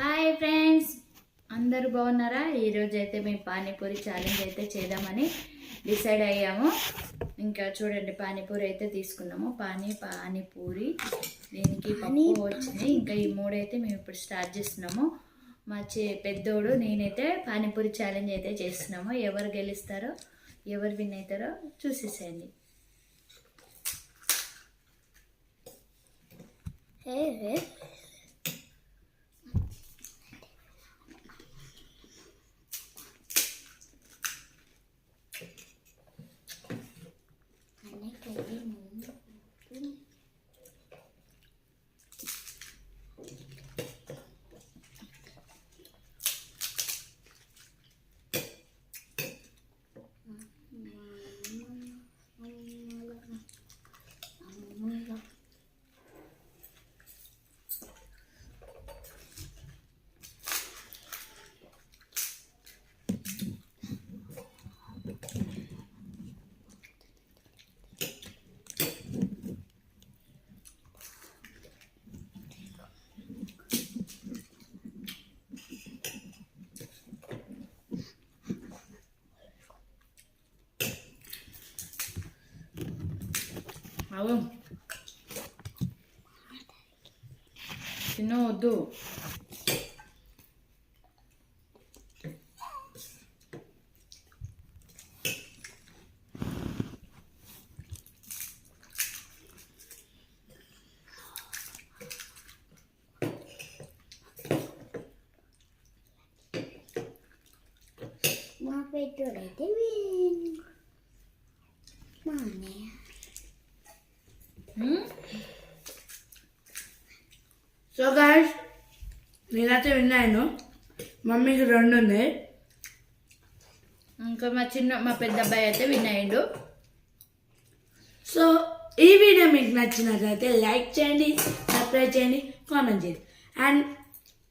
Hi friends అందరూ బాగున్నారా? ఈరోజు అయితే మేము పానీపూరి ఛాలెంజ్ అయితే చేద్దామని డిసైడ్ అయ్యాము. ఇంకా చూడండి పానీపూరి అయితే తీసుకున్నాము. పానీ పానీపూరి. దీనికి పప్పు వచ్చింది. ఇంకా ఈ మూడు అయితే మేము ఇప్పుడు స్టార్ట్ చేస్తున్నాము. మా చే పెద్దోడు నేనైతే పానీపూరి ఛాలెంజ్ అయితే చేస్తున్నాము. ఎవరు గెలుస్తారో ఎవరు విన్ అవుతారో చూసేసేయండి. అవును తినవద్దు మా పెట్టుడైతే మా అన్నయ్య సో గాయస్ నేనైతే విన్నాను. మమ్మీకి రెండు ఉన్నాయి. ఇంకా మా చిన్న మా పెద్ద అబ్బాయి అయితే విన్ అయ్యిండు సో ఈ వీడియో మీకు నచ్చినట్లయితే లైక్ చేయండి సబ్స్క్రైబ్ చేయండి కామెంట్ చేయండి. అండ్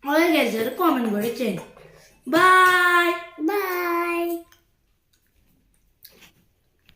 అలాగే కామెంట్ కూడా చేయండి. బాయ్!